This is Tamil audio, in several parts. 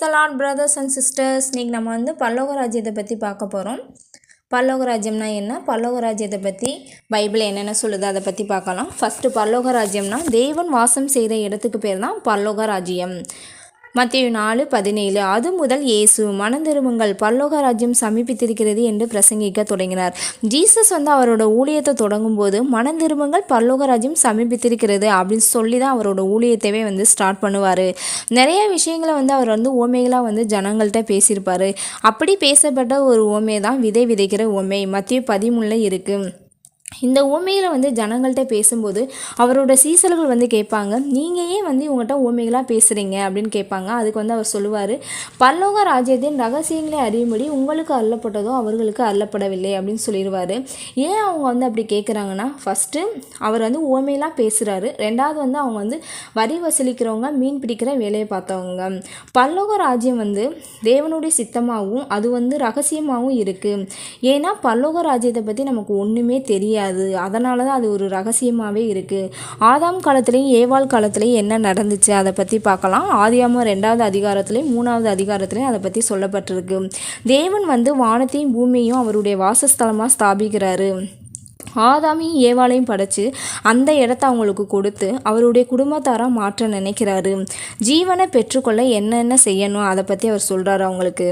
ப்ரைஸ் பிரதர்ஸ் அண்ட் சிஸ்டர்ஸ் இன்றைக்கி நம்ம வந்து பல்லோக ராஜ்யத்தை பற்றி பார்க்க போகிறோம் பல்லோக ராஜ்யம்னா என்ன? பல்லோக ராஜ்யத்தை பற்றி பைபிள் என்னென்ன சொல்லுது அதை பற்றி பார்க்கலாம். ஃபஸ்ட்டு பல்லோக ராஜ்யம்னா தேவன் வாசம் செய்த இடத்துக்கு பேர் தான் பல்லோக ராஜ்யம் மத்திய நாலு பதினேழு. அது முதல் இயேசு. மனந்திருமுங்கள் பல்லோக ராஜ்யம் சமீபித்திருக்கிறது என்று பிரசங்கிக்க தொடங்கினார். ஜீசஸ் வந்து அவரோட ஊழியத்தை தொடங்கும் போது மனந்திருமுங்கள் பல்லோக ராஜ்யம் சமீபித்திருக்கிறது அப்படின்னு சொல்லி தான் அவரோட ஊழியத்தையே வந்து ஸ்டார்ட் பண்ணுவார். நிறைய விஷயங்களை வந்து அவர் வந்து ஓமைகளாக வந்து ஜனங்கள்கிட்ட பேசியிருப்பார். அப்படி பேசப்பட்ட ஒரு ஓமை தான் விதை விதைக்கிற ஓமை மத்திய பதிமூணில் இருக்குது இந்த ஊமையில் வந்து ஜனங்கள்கிட்ட பேசும்போது அவரோட சீசர்கள் வந்து கேட்பாங்க. நீங்கள் ஏன் வந்து இவங்ககிட்ட ஊமைகளாக பேசுகிறீங்க அப்படின்னு கேட்பாங்க. அதுக்கு வந்து அவர் சொல்லுவார். பல்லோக ராஜ்யத்தின் ரகசியங்களை அறியும்படி உங்களுக்கு அள்ளப்பட்டதோ அவர்களுக்கு அள்ளப்படவில்லை அப்படின்னு சொல்லிடுவார். ஏன் அவங்க வந்து அப்படி கேட்குறாங்கன்னா ஃபஸ்ட்டு அவர் வந்து ஊமையெல்லாம் பேசுகிறாரு ரெண்டாவது வந்து அவங்க வந்து வரி வசூலிக்கிறவங்க மீன் பிடிக்கிற வேலையை பார்த்தவங்க. பல்லோக ராஜ்யம் வந்து தேவனுடைய சித்தமாகவும் அது வந்து ரகசியமாகவும் இருக்குது ஏன்னா பல்லோக ராஜ்யத்தை பற்றி நமக்கு ஒன்றுமே தெரியாது. அதனால தான் அது ஒரு ரகசியமாகவே இருக்குது ஆதாம் காலத்துலேயும் ஏவாள் காலத்துலேயும் என்ன நடந்துச்சு? அதை பற்றி பார்க்கலாம். ஆதியாமம் ரெண்டாவது அதிகாரத்துலேயும் மூணாவது அதிகாரத்துலேயும் அதை பற்றி சொல்லப்பட்டிருக்கு. தேவன் வந்து வானத்தையும் பூமியையும் அவருடைய வாசஸ்தலமாக ஸ்தாபிக்கிறாரு. ஆதாமையும் ஏவாளையும் படைச்சு அந்த இடத்த அவங்களுக்கு கொடுத்து அவருடைய குடும்பத்தாராக மாற்ற நினைக்கிறாரு. ஜீவனை பெற்றுக்கொள்ள என்னென்ன செய்யணும்? அதை பற்றி அவர் சொல்கிறாரு அவங்களுக்கு.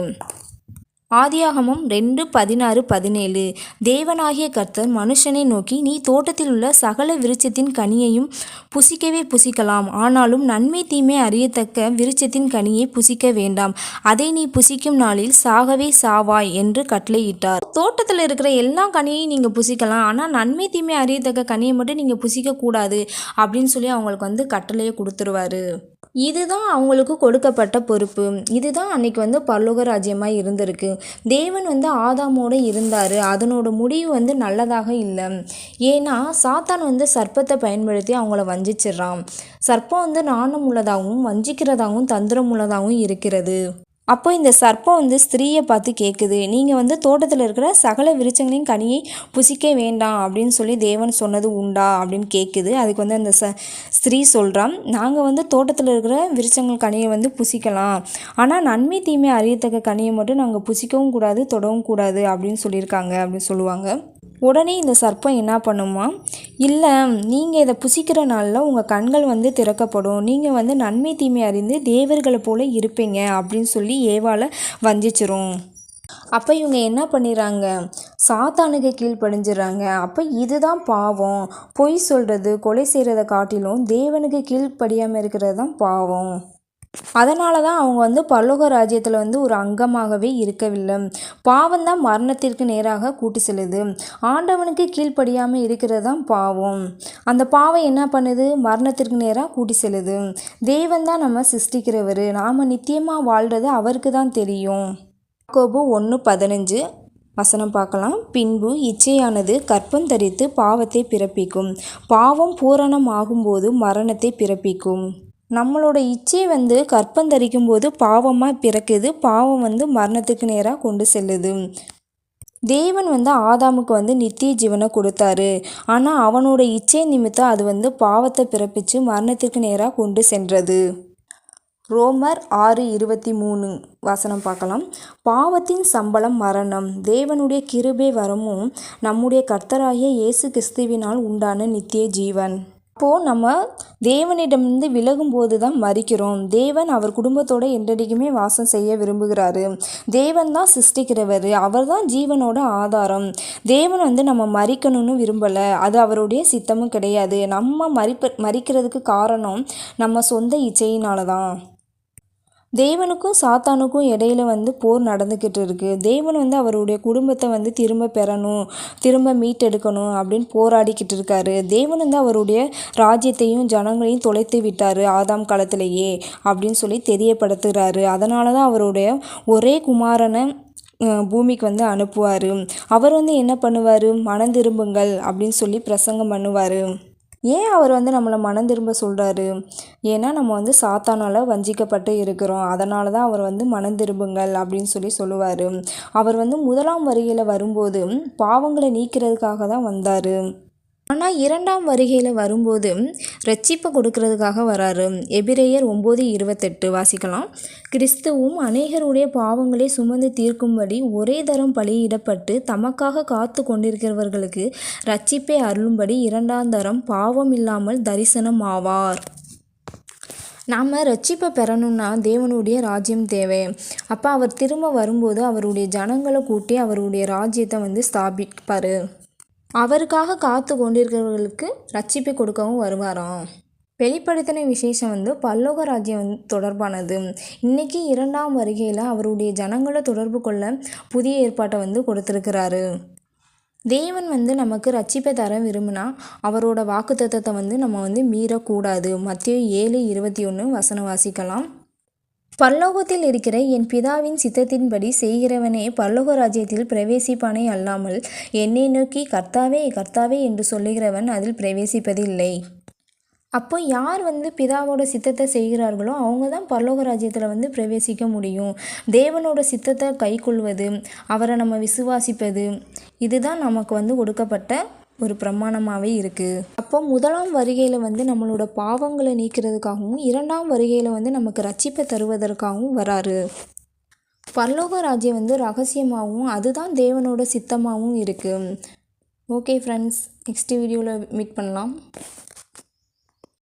ஆதியாகமம் ரெண்டு பதினாறு பதினேழு. தேவனாகிய கர்த்தர் மனுஷனை நோக்கி நீ தோட்டத்தில் உள்ள சகல விருட்சத்தின் கனியையும் புசிக்கவே புசிக்கலாம். ஆனாலும் நன்மை தீமை அறியத்தக்க விருட்சத்தின் கனியை புசிக்க வேண்டாம். அதை நீ புசிக்கும் நாளில் சாகவே சாவாய் என்று கட்டளையிட்டார். தோட்டத்தில் இருக்கிற எல்லா கனியையும் நீங்கள் புசிக்கலாம். ஆனால் நன்மை தீமை அறியத்தக்க கனியை மட்டும் நீங்கள் புசிக்கக்கூடாது அப்படின்னு சொல்லி அவங்களுக்கு வந்து கட்டளையை கொடுத்துருவாரு. இதுதான் அவங்களுக்கு கொடுக்கப்பட்ட பொறுப்பு. இதுதான் அன்னைக்கு வந்து பரலோக ராஜ்யமாக இருந்திருக்கு. தேவன் வந்து ஆதாமோடு இருந்தார். அதனோட முடிவு வந்து நல்லதாக இல்லை. ஏன்னா சாத்தான் வந்து சர்ப்பத்தை பயன்படுத்தி அவங்கள வஞ்சிச்சிடுறான். சர்ப்பம் வந்து நாணம் உள்ளதாகவும் வஞ்சிக்கிறதாகவும் தந்திரம் உள்ளதாகவும் இருக்கிறது. அப்போ இந்த சர்ப்பம் வந்து ஸ்திரீயை பார்த்து கேட்குது நீங்கள் வந்து தோட்டத்தில் இருக்கிற சகல விருச்சங்களையும் கனியை புசிக்க வேண்டாம் அப்படின்னு சொல்லி தேவன் சொன்னது உண்டா அப்படின்னு கேட்குது அதுக்கு வந்து அந்த ச ஸ்திரீ சொல்கிறான் நாங்கள் வந்து தோட்டத்தில் இருக்கிற விருச்சங்கள் கனியை வந்து புசிக்கலாம். ஆனால் நன்மை தீமை அறியத்தக்க கனியை மட்டும் நாங்கள் புசிக்கவும் கூடாது தொடவும் கூடாது அப்படின்னு சொல்லியிருக்காங்க அப்படின்னு சொல்லுவாங்க. உடனே இந்த சர்ப்பம் என்ன பண்ணுமா? இல்லை நீங்கள் இதை புசிக்கிற நாளில் உங்கள் கண்கள் வந்து திறக்கப்படும். நீங்கள் வந்து நன்மை தீமை அறிந்து தேவர்களை போல இருப்பீங்க அப்படின்னு சொல்லி ஏவால வஞ்சிச்சிரும். அப்போ இவங்க என்ன பண்ணிடுறாங்க? சாத்தானுக்கு கீழ்ப்படிஞ்சிடறாங்க. அப்போ இதுதான் பாவம். பொய் சொல்கிறது கொலை செய்கிறத காட்டிலும் தேவனுக்கு கீழ்ப்படியாமல் இருக்கிறது தான் பாவம். அதனால தான் அவங்க வந்து பல்லோக ராஜ்யத்தில் வந்து ஒரு அங்கமாகவே இருக்கவில்லை. பாவம் தான் மரணத்திற்கு நேராக கூட்டி செல்லுது. ஆண்டவனுக்கு கீழ்ப்படியாமல் இருக்கிறது தான் பாவம். அந்த பாவம் என்ன பண்ணுது? மரணத்திற்கு நேராக கூட்டி செல்லுது. தேவன் தான் நம்ம சிருஷ்டிக்கிறவர். நாம் நித்தியமாக வாழ்கிறது அவருக்கு தான் தெரியும். கோபு ஒன்று பதினஞ்சு வசனம் பார்க்கலாம். பின்பு இச்சையானது கற்பம் தரித்து பாவத்தை பிறப்பிக்கும். பாவம் பூரணமாகும்போது மரணத்தை பிறப்பிக்கும். நம்மளோட இச்சை வந்து கற்பம் தரிக்கும் போது பாவமாக பிறக்குது. பாவம் வந்து மரணத்துக்கு நேராக கொண்டு செல்லுது. தேவன் வந்து ஆதாமுக்கு வந்து நித்திய ஜீவனை கொடுத்தாரு. ஆனால் அவனோட இச்சை நிமித்தம் அது வந்து பாவத்தை பிறப்பிச்சு மரணத்திற்கு நேராக கொண்டு சென்றது. ரோமர் ஆறு இருபத்தி மூணு வசனம் பார்க்கலாம். பாவத்தின் சம்பளம் மரணம். தேவனுடைய கிருபை வரமும் நம்முடைய கர்த்தராகிய இயேசு கிறிஸ்துவினால் உண்டான நித்திய ஜீவன். அப்போது நம்ம தேவனிடமிருந்து விலகும்போது தான் மறிக்கிறோம் தேவன் அவர் குடும்பத்தோடு என்றைக்குமே வாசம் செய்ய விரும்புகிறாரு. தேவன் தான் சிருஷ்டிக்கிறவர். அவர் தான் ஜீவனோட ஆதாரம். தேவன் வந்து நம்ம மறிக்கணும்னு விரும்பலை. அது அவருடைய சித்தமும் கிடையாது. நம்ம மறிப்ப மறிக்கிறதுக்கு காரணம் நம்ம சொந்த இச்சையினால தான் தேவனுக்கும் சாத்தானுக்கும் இடையில வந்து போர் நடந்துக்கிட்டு இருக்குது தேவன் வந்து அவருடைய குடும்பத்தை வந்து திரும்ப பெறணும் திரும்ப மீட்டெடுக்கணும் அப்படின்னு போராடிக்கிட்டு இருக்காரு. தேவன் வந்து அவருடைய ராஜ்யத்தையும் ஜனங்களையும் தொலைத்து விட்டார் ஆதாம் காலத்திலேயே அப்படின்னு சொல்லி தெரியப்படுத்துகிறாரு அதனால தான் அவருடைய ஒரே குமாரனை பூமிக்கு வந்து அனுப்புவார். அவர் வந்து என்ன பண்ணுவார்? மனம் திரும்புங்கள் அப்படின்னு சொல்லி பிரசங்கம் பண்ணுவார். ஏன் அவர் வந்து நம்மளை மனம் திரும்ப சொல்கிறாரு ஏன்னா நம்ம வந்து சாத்தானால் வஞ்சிக்கப்பட்டு இருக்கிறோம். அதனால தான் அவர் வந்து மனம் திரும்புங்கள் அப்படின்னு சொல்லி சொல்லுவார். அவர் வந்து முதலாம் வரியில் வரும்போது பாவங்களை நீக்கிறதுக்காக தான் வந்தார். ஆனால் இரண்டாம் வருகையில் வரும்போது ரட்சிப்பை கொடுக்கறதுக்காக வராரு. எபிரேயர் ஒம்பது இருபத்தெட்டு வாசிக்கலாம். கிறிஸ்துவும் அநேகருடைய பாவங்களை சுமந்து தீர்க்கும்படி ஒரே தரம் பலியிடப்பட்டு தமக்காக காத்து கொண்டிருக்கிறவர்களுக்கு ரட்சிப்பை அருளும்படி இரண்டாம் தரம் பாவம் இல்லாமல் தரிசனம் ஆவார். நாம் ரட்சிப்பை பெறணும்னா தேவனுடைய ராஜ்யம் தேவை. அப்போ அவர் திரும்ப வரும்போது அவருடைய ஜனங்களை கூட்டி அவருடைய ராஜ்யத்தை வந்து ஸ்தாபிப்பார். அவருக்காக காத்து கொண்டிருக்கிறவர்களுக்கு ரட்சிப்பை கொடுக்கவும் வருவாராம். வெளிப்படுத்தின விசேஷம் வந்து பல்லோக ராஜ்யம் வந்து தொடர்பானது. இன்றைக்கி இரண்டாம் வருகையில் அவருடைய ஜனங்களை தொடர்பு கொள்ள புதிய ஏற்பாட்டை வந்து கொடுத்துருக்கிறாரு. தேவன் வந்து நமக்கு ரட்சிப்பை தர விரும்பினா அவரோட வாக்குத்தத்தத்தை வந்து நம்ம வந்து மீறக்கூடாது. மத்திய ஏழு இருபத்தி ஒன்று வசனம் வாசிக்கலாம். பரலோகத்தில் இருக்கிற என் பிதாவின் சித்தத்தின்படி செய்கிறவனே பரலோக ராஜ்யத்தில் பிரவேசிப்பானே அல்லாமல் என்னை நோக்கி கர்த்தாவே கர்த்தாவே என்று சொல்லுகிறவன் அதில் பிரவேசிப்பதில்லை. அப்போ யார் வந்து பிதாவோட சித்தத்தை செய்கிறார்களோ அவங்க தான் பரலோக ராஜ்யத்தில் வந்து பிரவேசிக்க முடியும். தேவனோட சித்தத்தை கைக்கொள்வது அவரை நம்ம விசுவாசிப்பது இதுதான் நமக்கு வந்து கொடுக்கப்பட்ட ஒரு பிரமாணமாகவே இருக்குது அப்போ முதலாம் வருகையில் வந்து நம்மளோட பாவங்களை நீக்கிறதுக்காகவும் இரண்டாம் வருகையில் வந்து நமக்கு ரட்சிப்பை தருவதற்காகவும் வராரு. பரலோக ராஜ்யம் வந்து ரகசியமாகவும் அதுதான் தேவனோட சித்தமாகவும் இருக்குது ஓகே ஃப்ரெண்ட்ஸ் நெக்ஸ்ட் வீடியோவில் மீட் பண்ணலாம்.